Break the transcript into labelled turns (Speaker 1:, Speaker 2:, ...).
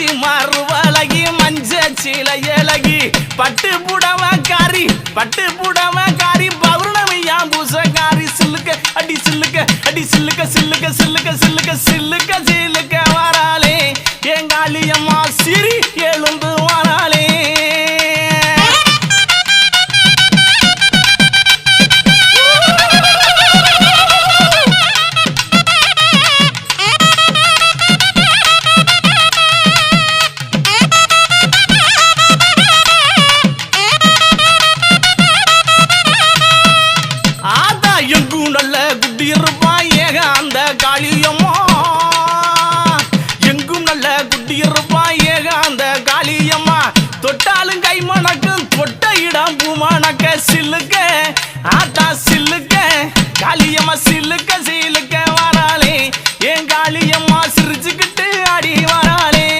Speaker 1: காஞ்சி மறுவலகி மஞ்ச சிலையலகி பட்டு புடவ காரி பட்டு புடவ புடவக்காரி பௌர்ணமியா பூசக்காரி சில்லுக்க அடி சில்லுக்க அடி சில்லுக்க சில்லுக்க சில்லுக்க சில்லுக்க சில்லுக்க சில்லுக்க வராளே. எங்காளியம்மா சிரி எழுந்து குட்டியிருப்பா ஏக அந்த காளியம்மா. எங்கும் நல்ல குட்டியிருப்பா ஏக அந்த காளியம்மா. தொட்டாலும் கை மணக்கும் தொட்ட இடம் பூமணக்க சில்லுக்க. ஆத்தா சில்லுக்க காளியம்மா சில்லுக்க சிலுக்க